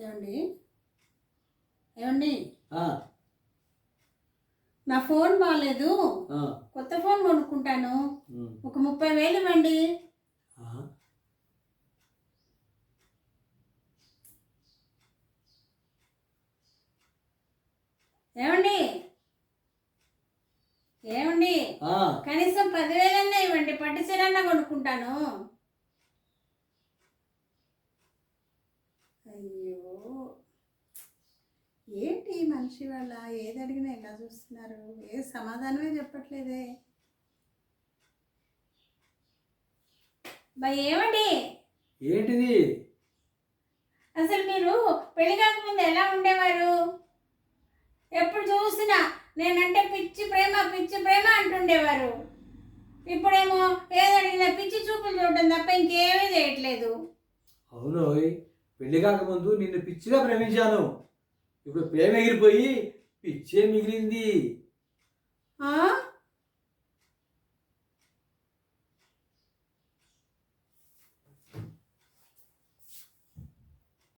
ఏమండి? ఏమండి? నా ఫోన్ బాగాలేదు కొత్త ఫోన్ కొనుక్కుంటాను. ఒక ముప్పై వేలు ఇవ్వండి. ఏమండి? ఏమండి? కనీసం పదివేలన్నా ఇవ్వండి. పట్టు చీరన్నా కొనుక్కుంటాను. అయ్యో. ఏంటి ఈ మనిషి వాళ్ళ? ఏది అడిగినా ఎలా చూస్తున్నారు? ఏ సమాధానమే చెప్పట్లేదే. బా ఏమండి? ఏంటిది? అసలు మీరు పెళ్ళి కాకముందు ఎలా ఉండేవారు? ఎప్పుడు చూసినా నేనంటే పిచ్చి ప్రేమ పిచ్చి ప్రేమ అంటుండేవారు. ఇప్పుడేమో ఏది అడిగినా పిచ్చి చూపులు చూడటం తప్ప ఇంకేమీ చేయట్లేదు. అవును పెళ్ళి కాకముందు నిన్ను పిచ్చిగా ప్రేమించాను ఇప్పుడు ప్రేమ ఎగిరిపోయి పిచ్చే మిగిలింది ఆ?